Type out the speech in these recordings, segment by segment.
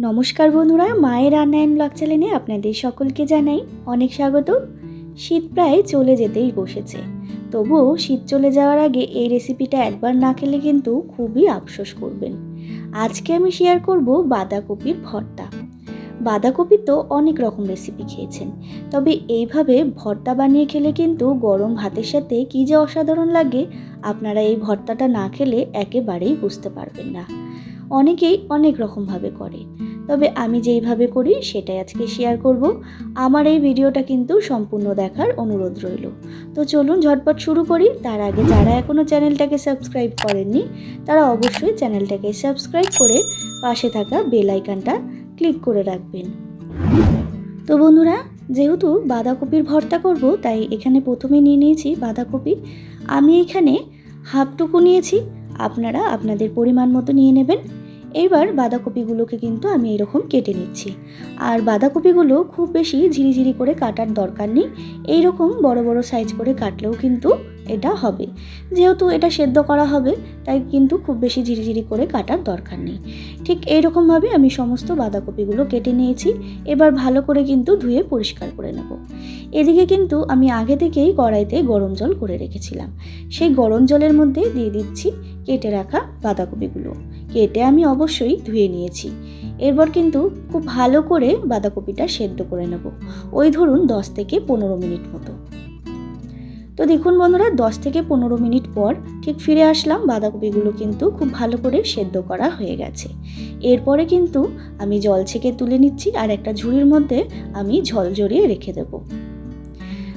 নমস্কার বন্ধুরা, মায়ের রান্নায়ন ব্লগ চ্যানেলে আপনাদের সকলকে জানাই অনেক স্বাগত। শীত প্রায় চলে যেতেই বসেছে। তবুও শীত চলে যাওয়ার আগে এই রেসিপিটা একবার না খেলে কিন্তু খুবই আফসোস করবেন। আজকে আমি শেয়ার করব বাঁধাকপির ভর্তা। বাঁধাকপি তো অনেক রকম রেসিপি খেয়েছেন, তবে এইভাবে ভর্তা বানিয়ে খেলে কিন্তু গরম ভাতের সাথে কী যে অসাধারণ লাগে, আপনারা এই ভর্তাটা না খেলে একেবারেই বুঝতে পারবেন না। অনেকেই অনেক রকমভাবে করে। তবে আমি যেইভাবে করি সেটাই আজকে শেয়ার করব। আমার এই ভিডিওটা কিন্তু সম্পূর্ণ দেখার অনুরোধ রইল। তো চলুন ঝটপট শুরু করি। তার আগে যারা এখনও চ্যানেলটাকে সাবস্ক্রাইব করেননি, তারা অবশ্যই চ্যানেলটাকে সাবস্ক্রাইব করে পাশে থাকা বেল আইকনটা ক্লিক করে রাখবেন। তো বন্ধুরা, যেহেতু বাঁধাকপির ভর্তা করব, তাই এখানে প্রথমে নিয়ে নিয়েছি বাঁধাকপি। আমি এখানে হাফটুকু নিয়েছি। আপনারা আপনাদের পরিমাণ মতো নিয়ে নেবেন। এইবার বাঁধাকপিগুলোকে কিন্তু আমি এরকম কেটে নিচ্ছি। আর বাঁধাকপিগুলো খুব বেশি ঝিরিঝিরি করে কাটার দরকার নেই। এইরকম বড় বড় সাইজ করে কাটলেও কিন্তু এটা হবে। যেহেতু এটা সেদ্ধ করা হবে, তাই কিন্তু খুব বেশি ঝিরিঝিরি করে কাটার দরকার নেই। ঠিক এই রকমভাবে আমি সমস্ত বাঁধাকপিগুলো কেটে নিয়েছি, এবার ভালো করে কিন্তু ধুয়ে পরিষ্কার করে নেব। এদিকে কিন্তু আমি আগে থেকেই কড়াইতে গরম জল করে রেখেছিলাম। সেই গরম জলের মধ্যে দিয়ে দিচ্ছি কেটে রাখা বাঁধাকপিগুলো। কেটে আমি অবশ্যই ধুয়ে নিয়েছি। এরপর কিন্তু খুব ভালো করে বাঁধাকপিটা সেদ্ধ করে নেব। ওই ধরুন দশ থেকে পনেরো মিনিট মতো। তো দেখুন বন্ধুরা, দশ থেকে পনেরো মিনিট পর ঠিক ফিরে আসলাম। বাঁধাকপিগুলো কিন্তু খুব ভালো করে সেদ্ধ করা হয়ে গেছে। এরপরে কিন্তু আমি জল ছেঁকে তুলে নিচ্ছি আর একটা ঝুড়ির মধ্যে আমি ঝল জড়িয়ে রেখে দেবো।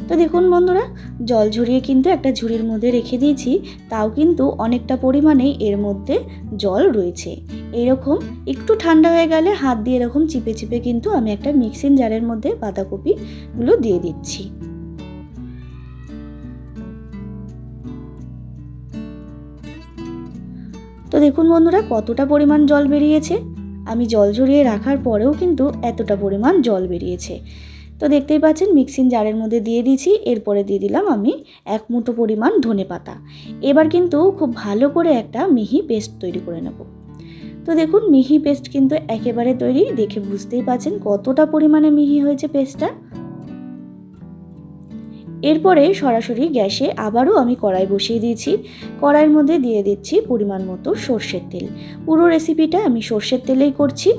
তো দেখুন বন্ধুরা, জল ঝরিয়ে কিন্তু একটা ঝুড়ির মধ্যে রেখে দিয়েছি। তাও কিন্তু অনেকটা পরিমাণে এর মধ্যে জল রয়েছে। এরকম একটু ঠান্ডা হয়ে গেলে হাত দিয়ে এরকম চিপে চিপে কিন্তু আমি একটা মিক্সিং জারের মধ্যে বাঁধাকপিগুলো দিয়ে দিচ্ছি। দেখুন বন্ধুরা, কতটা পরিমাণ জল বেরিয়েছে। আমি জল ঝরিয়ে রাখার পরেও কিন্তু এতটা পরিমাণ জল বেরিয়েছে। তো দেখতেই পাচ্ছেন মিক্সিং জারের মধ্যে দিয়ে দিয়েছি, এরপরে দিয়ে দিলাম আমি এক মুঠো পরিমাণ ধনে পাতা। এবার কিন্তু খুব ভালো করে একটা মিহি পেস্ট তৈরি করে নেব। তো দেখুন, মিহি পেস্ট কিন্তু একেবারে তৈরি, দেখে বুঝতেই পাচ্ছেন কতটা পরিমাণে মিহি হয়েছে পেস্টটা এরপরে সরাসরি গ্যাসে আবারও আমি কড়াই বসিয়ে দিয়েছি। কড়াইয়ের মধ্যে দিয়ে দিচ্ছি পরিমাণ মতো সর্ষের তেল। পুরো রেসিপিটা আমি সর্ষের তেলেই করছি।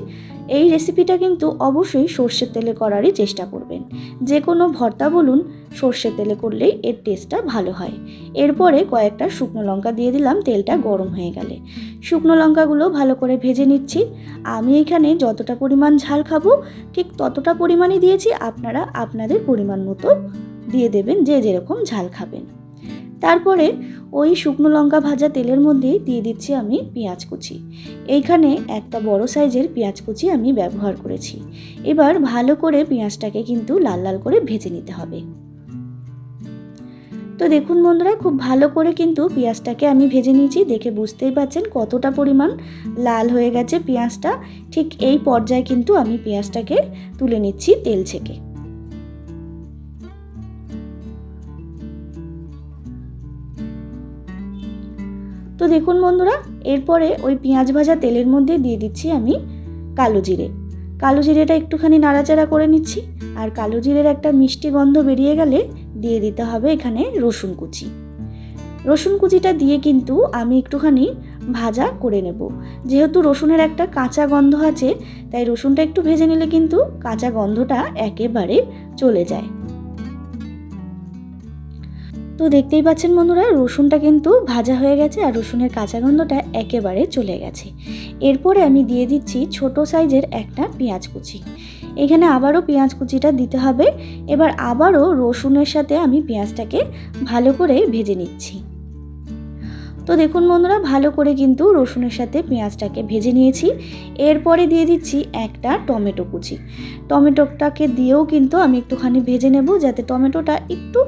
এই রেসিপিটা কিন্তু অবশ্যই সর্ষের তেলে করারই চেষ্টা করবেন। যে কোনো ভর্তা বলুন, সর্ষের তেলে করলেই এর টেস্টটা ভালো হয়। এরপরে কয়েকটা শুকনো লঙ্কা দিয়ে দিলাম, তেলটা গরম হয়ে গেলে। শুকনো লঙ্কাগুলো ভালো করে ভেজে নিচ্ছি। আমি এখানে যতটা পরিমাণ ঝাল খাব, ঠিক ততটা পরিমাণই দিয়েছি। আপনারা আপনাদের পরিমাণ মতো দিয়ে দেবেন যে যেরকম ঝাল খাবেন। তারপরে ওই শুকনো লঙ্কা ভাজা তেলের মধ্যেই দিয়ে দিচ্ছি আমি পেঁয়াজ কুচি। এইখানে একটা বড় সাইজের পেঁয়াজ কুচি আমি ব্যবহার করেছি। এবার ভালো করে পেঁয়াজটাকে কিন্তু লাল লাল করে ভেজে নিতে হবে। তো দেখুন বন্ধুরা, খুব ভালো করে কিন্তু পেঁয়াজটাকে আমি ভেজে নিয়েছি। দেখে বুঝতেই পারছেন কতটা পরিমাণ লাল হয়ে গেছে পেঁয়াজটা। ঠিক এই পর্যায়ে কিন্তু আমি পেঁয়াজটাকে তুলে নিচ্ছি তেল ছেঁকে। তো দেখুন বন্ধুরা, এরপরে ওই পেঁয়াজ ভাজা তেলের মধ্যে দিয়ে দিচ্ছি আমি কালো জিরে। কালো জিরেটা একটুখানি নাড়াচাড়া করে নিচ্ছি আর কালো জিরের একটা মিষ্টি গন্ধ বেরিয়ে গেলে দিয়ে দিতে হবে এখানে রসুন কুচি। রসুন কুচিটা দিয়ে কিন্তু আমি একটুখানি ভাজা করে নেব। যেহেতু রসুনের একটা কাঁচা গন্ধ আছে, তাই রসুনটা একটু ভেজে নিলে কিন্তু কাঁচা গন্ধটা একেবারে চলে যায়। তো দেখতেই পাচ্ছেন বন্ধুরা, রসুনটা কিন্তু ভাজা হয়ে গেছে আর রসুনের কাঁচা গন্ধটা একেবারে চলে গেছে। এরপরে আমি দিয়ে দিচ্ছি ছোট সাইজের একটা পেঁয়াজ কুচি। এখানে আবারও পেঁয়াজ কুচিটা দিতে হবে। এবার আবারও রসুনের সাথে আমি পেঁয়াজটাকে ভালো করে ভেজে নিচ্ছি। তো দেখুন বন্ধুরা, ভালো করে কিন্তু রসুনের সাথে পেঁয়াজটাকে ভেজে নিয়েছি। এরপরে দিয়ে দিচ্ছি একটা টমেটো কুচি। টমেটোটাকে দিয়েও কিন্তু আমি একটুখানি ভেজে নেব যাতে টমেটোটা একটু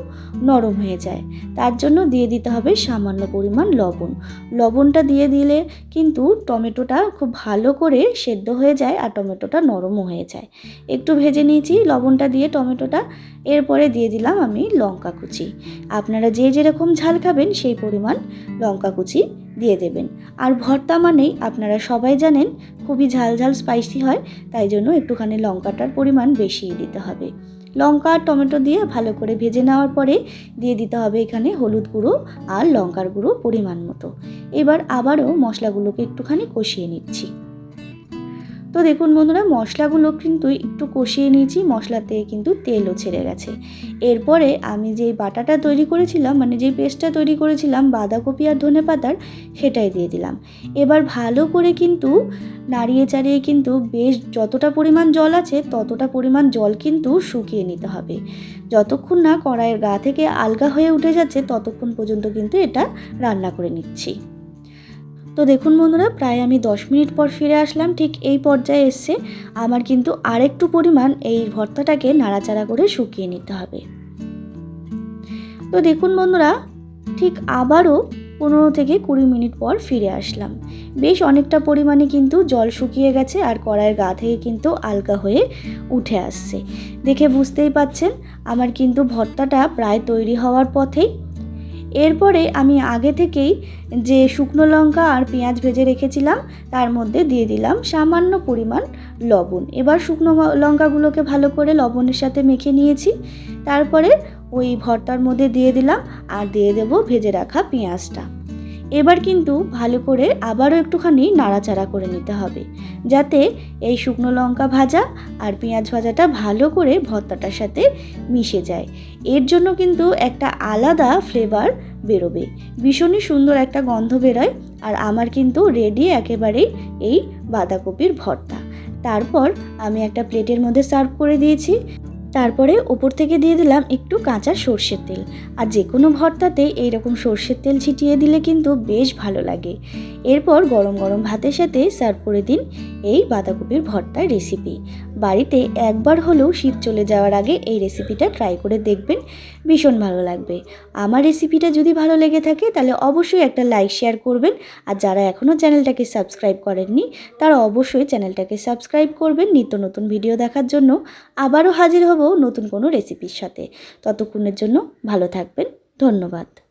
নরম হয়ে যায়। তার জন্য দিয়ে দিতে হবে সামান্য পরিমাণ লবণ। লবণটা দিয়ে দিলে কিন্তু টমেটোটা খুব ভালো করে সেদ্ধ হয়ে যায় আর টমেটোটা নরমও হয়ে যায়। একটু ভেজে নিয়েছি লবণটা দিয়ে টমেটোটা। এরপরে দিয়ে দিলাম আমি লঙ্কা কুচি। আপনারা যে যেরকম ঝাল খাবেন সেই পরিমাণ লঙ্কা লঙ্কা কুচি দিয়ে দেবেন। আর ভর্তা মানেই আপনারা সবাই জানেন খুবই ঝাল ঝাল স্পাইসি হয়, তাই জন্য একটুখানি লঙ্কাটার পরিমাণ বেশিই দিতে হবে। লঙ্কা আর টমেটো দিয়ে ভালো করে ভেজে নেওয়ার পরে দিয়ে দিতে হবে এখানে হলুদ গুঁড়ো আর লঙ্কার গুঁড়ো পরিমাণ মতো। এবার আবারও মশলাগুলোকে একটুখানি কষিয়ে নিচ্ছি। তো দেখুন বন্ধুরা, মশলাগুলো কিন্তু একটু কষিয়ে নিয়েছি মশলাতে কিন্তু তেলও ছেড়ে গেছে। এরপরে আমি যেই বাটাটা তৈরি করেছিলাম মানে যেই পেস্টটা তৈরি করেছিলাম, বাঁধাকপি আর ধনে পাতার, সেটাই দিয়ে দিলাম। এবার ভালো করে কিন্তু নাড়িয়ে চাড়িয়ে কিন্তু বেশ যতটা পরিমাণ জল আছে, ততটা পরিমাণ জল কিন্তু শুকিয়ে নিতে হবে। যতক্ষণ না কড়াইয়ের গা থেকে আলগা হয়ে উঠে যাচ্ছে, ততক্ষণ পর্যন্ত কিন্তু এটা রান্না করে নিচ্ছি। তো দেখুন বন্ধুরা, প্রায় আমি দশ মিনিট পর ফিরে আসলাম, ঠিক এই পর্যায়ে এসছে আমার কিন্তু আরেকটু পরিমাণ এই ভর্তাটাকে নাড়াচাড়া করে শুকিয়ে নিতে হবে। তো দেখুন বন্ধুরা, ঠিক আবারও পনেরো থেকে কুড়ি মিনিট পর ফিরে আসলাম। বেশ অনেকটা পরিমাণে কিন্তু জল শুকিয়ে গেছে আর কড়াইয়ের গা থেকে কিন্তু আলগা হয়ে উঠে আসছে। দেখে বুঝতেই পাচ্ছেন, আমার কিন্তু ভর্তাটা প্রায় তৈরি হওয়ার পথেই এরপরে আমি আগে থেকেই যে শুকনো লঙ্কা আর পেঁয়াজ ভেজে রেখেছিলাম, তার মধ্যে দিয়ে দিলাম সামান্য পরিমাণ লবণ। এবার শুকনো লঙ্কাগুলোকে ভালো করে লবণের সাথে মেখে নিয়েছি। তারপরে ওই ভর্তার মধ্যে দিয়ে দিলাম আর দিয়ে দেব ভেজে রাখা পেঁয়াজটা। এবার কিন্তু ভালো করে আবারও একটুখানি নাড়াচাড়া করে নিতে হবে, যাতে এই শুকনো লঙ্কা ভাজা আর পেঁয়াজ ভাজাটা ভালো করে ভর্তাটার সাথে মিশে যায়। এর জন্য কিন্তু একটা আলাদা ফ্লেভার বেরোবে। ভীষণই সুন্দর একটা গন্ধ বেরোয় আর আমার কিন্তু রেডি একেবারেই এই বাঁধাকপির ভর্তা। তারপর আমি একটা প্লেটের মধ্যে সার্ভ করে দিয়েছি। তারপরে ওপর থেকে দিয়ে দিলাম একটু কাঁচা সর্ষের তেল। আর যে কোনো ভর্তাতে এইরকম সর্ষের তেল ছিটিয়ে দিলে কিন্তু বেশ ভালো লাগে। এরপর গরম গরম ভাতের সাথে সার্ভ করে দিন এই বাঁধাকপির ভর্তার রেসিপি বাড়িতে একবার হলেও শীত চলে যাওয়ার আগে এই রেসিপিটা ট্রাই করে দেখবেন, ভীষণ ভালো লাগবে। আমার রেসিপিটা যদি ভালো লেগে থাকে, তাহলে অবশ্যই একটা লাইক শেয়ার করবেন। আর যারা এখনও চ্যানেলটাকে সাবস্ক্রাইব করেননি, তারা অবশ্যই চ্যানেলটাকে সাবস্ক্রাইব করবেন নিত্য নতুন ভিডিও দেখার জন্য। আবারও হাজির হব নতুন কোনো রেসিপির সাথে। ততক্ষণের জন্য ভালো থাকবেন। ধন্যবাদ।